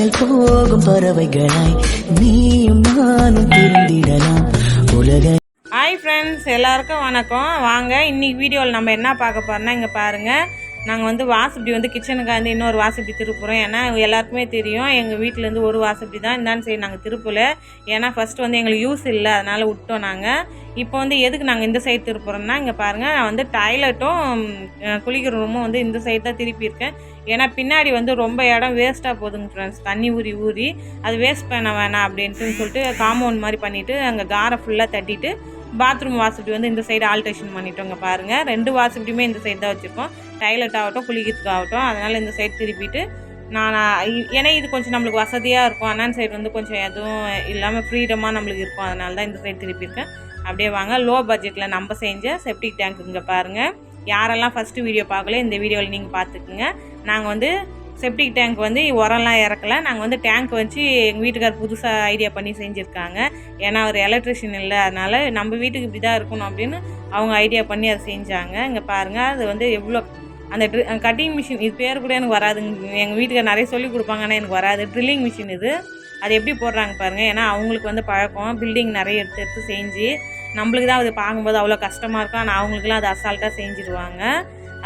விண்ணில் போகும் பறவைகளாய் நீயும் நானும் பிரிந்திடலாம் உலக ஹாய் ஃப்ரெண்ட்ஸ் எல்லாருக்கும் வணக்கம். வாங்க இன்னைக்கு வீடியோவில் நம்ம என்ன பார்க்க போறோம்னா இங்கே பாருங்கள் நாங்கள் வந்து வாசப்படி வந்து கிச்சனுக்கு வந்து இன்னொரு வாசப்படி திருப்புறோம் ஏன்னா எல்லாருக்குமே தெரியும். எங்கள் வீட்டிலேருந்து ஒரு வாசப்படி தான் இந்தான்னு சரி நாங்கள் திருப்பல. ஏன்னா ஃபஸ்ட்டு வந்து எங்களுக்கு யூஸ் இல்லை. அதனால் விட்டோம் நாங்கள் இப்போ வந்து எதுக்கு நாங்கள் இந்த சைடு திருப்புறோம்னா இங்கே பாருங்கள் நான் வந்து டாய்லெட்டும் குளிக்கிற ரூமும் வந்து இந்த சைடு தான் திருப்பியிருக்கேன். ஏன்னா பின்னாடி வந்து ரொம்ப இடம் வேஸ்ட்டாக போகுதுங்க ஃப்ரெண்ட்ஸ் தண்ணி ஊறி ஊறி. அது வேஸ்ட் பண்ண வேணாம் அப்படின்ட்டு சொல்லிட்டு காம்பவுண்ட் மாதிரி பண்ணிவிட்டு அங்கே காரை ஃபுல்லாக தட்டிட்டு பாத்ரூம் வாசப்படி வந்து இந்த சைடு ஆல்ட்ரேஷன் பண்ணிட்டோங்க பாருங்கள் ரெண்டு வாசப்படியுமே இந்த சைடு தான் வச்சுருக்கோம். டாய்லெட் ஆகட்டும் குளிக்கிறதுக்கு ஆகட்டும். அதனால் இந்த சைடு திருப்பிட்டு நான் ஏன்னா இது கொஞ்சம் நம்மளுக்கு வசதியாக இருக்கும். அண்ணன் சைடு வந்து கொஞ்சம் எதுவும் இல்லாமல் ஃப்ரீடமாக நம்மளுக்கு இருக்கும். அதனால தான் இந்த சைடு திருப்பியிருக்கேன். அப்படியே வாங்க. லோ பட்ஜெட்டில் நம்ம செஞ்ச செப்டிக் டேங்க் இங்கே பாருங்கள் யாரெல்லாம் ஃபஸ்ட்டு வீடியோ பார்க்கல இந்த வீடியோவில் நீங்கள் பார்த்துக்குங்க. நாங்கள் வந்து செப்டிக் டேங்க் வந்து உரம்லாம் இறக்கல. நாங்கள் வந்து டேங்க் வச்சு எங்கள் வீட்டுக்கார் புதுசாக ஐடியா பண்ணி செஞ்சுருக்காங்க. ஏன்னா அவர் எலக்ட்ரிஷியன் இல்லை. அதனால் நம்ம வீட்டுக்கு இப்படி தான் இருக்கணும் அப்படின்னு அவங்க ஐடியா பண்ணி அதை செஞ்சாங்க. இங்கே பாருங்கள் அது வந்து எவ்வளோ அந்த ட்ரி கட்டிங் மிஷின் இது பேர் கூட எனக்கு வராதுங்க எங்கள் வீட்டுக்கு நிறைய சொல்லி கொடுப்பாங்க ஆனால் எனக்கு வராது. ட்ரில்லிங் மிஷின் இது. அது எப்படி போடுறாங்க பாருங்கள் ஏன்னா அவங்களுக்கு வந்து பழக்கம். பில்டிங் நிறைய எடுத்து எடுத்து செஞ்சு நம்மளுக்கு தான் அது பார்க்கும்போது அவ்வளோ கஷ்டமாக இருக்கும். ஆனால் அவங்களுக்குலாம் அது அசால்ட்டாக செஞ்சுருவாங்க.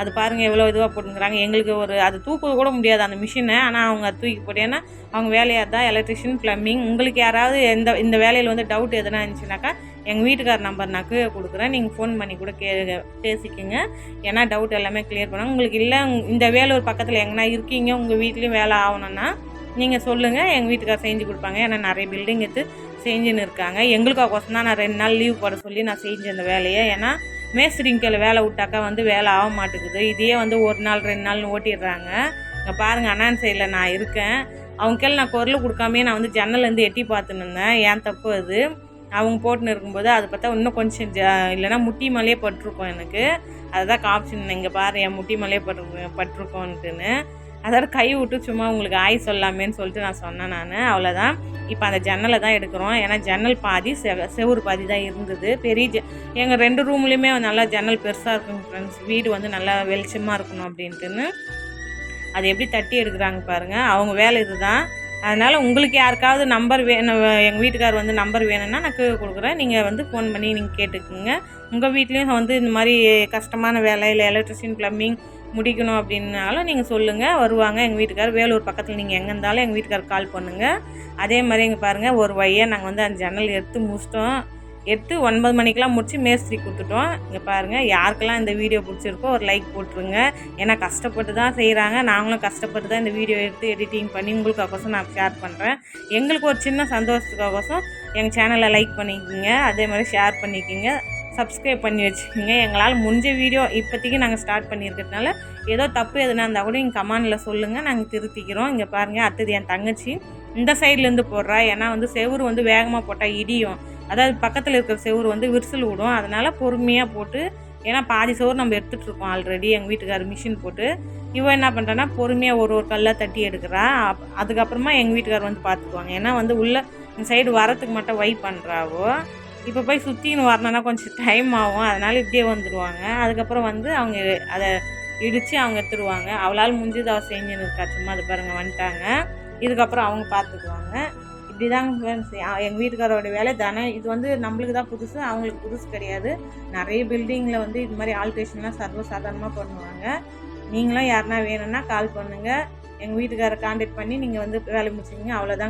அது பாருங்கள் எவ்வளோ இதுவாக போட்டுங்கிறாங்க எங்களுக்கு ஒரு அது தூக்க கூட முடியாது அந்த மிஷினை ஆனால் அவங்க தூக்கி போட்டு ஏன்னா அவங்க வேலையாக தான் எலக்ட்ரிஷியன் ப்ளம்பிங் உங்களுக்கு யாராவது எந்த இந்த வேலையில் வந்து டவுட் எதுனா இருந்துச்சுனாக்கா எங்கள் வீட்டுக்கார் நம்பர் நான் கீழே கொடுக்குறேன். நீங்கள் ஃபோன் பண்ணி கூட கே பேசிக்கோங்க. ஏன்னா டவுட் எல்லாமே கிளியர் பண்ணுவாங்க. உங்களுக்கு இல்லை இந்த வேலூர் பக்கத்தில் எங்கன்னா இருக்கீங்க உங்கள் வீட்லேயும் வேலை ஆகணும்னா நீங்கள் சொல்லுங்கள் எங்கள் வீட்டுக்கார் செஞ்சு கொடுப்பாங்க. ஏன்னா நிறைய பில்டிங் எடுத்து செஞ்சுன்னு இருக்காங்க. எங்களுக்காக தான் நான் ரெண்டு நாள் லீவ் போட சொல்லி நான் செஞ்சேன் அந்த வேலையை. ஏன்னா மேஸ்திரிங்களை வேலை விட்டாக்கா வந்து வேலை ஆக மாட்டேங்குது. இதையே வந்து ஒரு நாள் ரெண்டு நாள்னு ஓட்டிடுறாங்க. இங்கே பாருங்கள் அண்ணான் சைடில் நான் இருக்கேன். அவங்க கீழே நான் குரல் கொடுக்காமையே நான் வந்து ஜன்னல்லேருந்து எட்டி பார்த்துன்னு இருந்தேன். ஏன் தப்பு அது? அவங்க போட்டுன்னு இருக்கும்போது அதை பார்த்தா இன்னும் கொஞ்சம் ஜ இல்லைன்னா முட்டி மலையே பட்டிருக்கோம் எனக்கு. அதுதான் காப்ஷன் இங்கே பாரு என் முட்டி மலையே பட்டிருக்கோம் பட்டிருக்கோன்ட்டுன்னு அதோட கை விட்டு சும்மா உங்களுக்கு ஆய் சொல்லாமேன்னு சொல்லிட்டு நான் சொன்னேன் நான். அவ்வளோதான் இப்போ அந்த ஜன்னலை தான் எடுக்கிறோம். ஏன்னா ஜன்னல் பாதி செவ செவுறு பாதி தான் இருந்தது. பெரிய ஜ எங்கள் ரெண்டு ரூம்லேயுமே நல்லா ஜன்னல் பெருசாக இருக்கும் ஃப்ரெண்ட்ஸ் வீடு வந்து நல்லா வெளிச்சமாக இருக்கணும் அப்படின்ட்டுன்னு. அது எப்படி தட்டி எடுக்கிறாங்க பாருங்கள் அவங்க வேலை இதுதான். அதனால் உங்களுக்கு யாருக்காவது நம்பர் வேணும் எங்கள் வீட்டுக்கார் வந்து நம்பர் வேணும்னா நான் கொடுக்குறேன். நீங்கள் வந்து ஃபோன் பண்ணி நீங்கள் கேட்டுக்குங்க. உங்கள் வீட்லேயும் வந்து இந்த மாதிரி கஷ்டமான வேலை இல்லை எலக்ட்ரிஷியன் ப்ளம்பிங் முடிக்கணும் அப்படின்னாலும் நீங்கள் சொல்லுங்கள் வருவாங்க. எங்கள் வீட்டுக்கார் வேலூர் பக்கத்தில் நீங்கள் எங்கே இருந்தாலும் எங்கள் வீட்டுக்கார் கால் பண்ணுங்கள் அதே மாதிரி இங்கே பாருங்கள் ஒரு வழியாக நாங்கள் வந்து அந்த ஜன்னல் எடுத்து முடிச்சிட்டோம். எடுத்து ஒன்பது மணிக்கெலாம் முடித்து மேஸ்திரி கொடுத்துட்டோம். இங்கே பாருங்கள் யாருக்கெல்லாம் இந்த வீடியோ பிடிச்சிருக்கோ ஒரு லைக் போட்டுருங்க. ஏன்னா கஷ்டப்பட்டு தான் செய்கிறாங்க நாங்களும் கஷ்டப்பட்டு தான் இந்த வீடியோ எடுத்து எடிட்டிங் பண்ணி உங்களுக்காகோசம் நான் ஷேர் பண்ணுறேன் எங்களுக்கு ஒரு சின்ன சந்தோஷத்துக்காகோசம் எங்கள் சேனலை லைக் பண்ணிக்கோங்க. அதே மாதிரி ஷேர் பண்ணிக்கோங்க. சப்ஸ்கிரைப் பண்ணி வச்சுக்கோங்க. எங்களால் முடிஞ்ச வீடியோ இப்போதைக்கு நாங்கள் ஸ்டார்ட் பண்ணியிருக்கிறதுனால ஏதோ தப்பு எதுனா இருந்தால் கூட எங்கள் கமானில் சொல்லுங்கள் நாங்கள் திருத்திக்கிறோம். இங்கே பாருங்கள் அடுத்தது என் தங்கச்சி. இந்த சைட்லேருந்து போடுறா. ஏன்னா வந்து செவுரு வந்து வேகமாக போட்டால் இடியும். அதாவது பக்கத்தில் இருக்கிற செவுரு வந்து விரிசல் விடும். அதனால் பொறுமையாக போட்டு ஏன்னா பாதி செவுரு நம்ம எடுத்துகிட்டு இருக்கோம் ஆல்ரெடி எங்கள் வீட்டுக்காரர் மிஷின் போட்டு. இவன் என்ன பண்ணுறான்னா பொறுமையாக ஒரு ஒரு கல்லாக தட்டி எடுக்கிறா. அப்- அதுக்கப்புறமா எங்கள் வீட்டுக்காரர் வந்து பார்த்துக்குவாங்க ஏன்னா வந்து உள்ளே இந்த சைடு வரத்துக்கு மட்டும் வை பண்ணுறாவோ இப்போ போய் சுற்றின்னு வரணும்னா கொஞ்சம் டைம் ஆகும். அதனால் இப்படியே வந்துடுவாங்க அதுக்கப்புறம் வந்து அவங்க அதை இடித்து அவங்க எடுத்துடுவாங்க அவளால் முடிஞ்சது அவள் செஞ்சுன்னு இருக்கா சும்மா அது பாருங்க வந்துட்டாங்க. இதுக்கப்புறம் அவங்க பார்த்துக்குவாங்க இப்படி தாங்க எங்கள் வீட்டுக்காரோட வேலை தானே. இது வந்து நம்மளுக்கு தான் புதுசு அவங்களுக்கு புதுசு கிடையாது. நிறைய பில்டிங்கில் வந்து இது மாதிரி ஆல்ட்ரேஷன்லாம் சர்வசாதாரணமாக பண்ணுவாங்க. நீங்களும் யாருனா வேணும்னா கால் பண்ணுங்கள் எங்கள் வீட்டுக்காரை காண்டாக்ட் பண்ணி நீங்கள் வந்து வேலை முடிச்சிங்க அவ்வளோதான்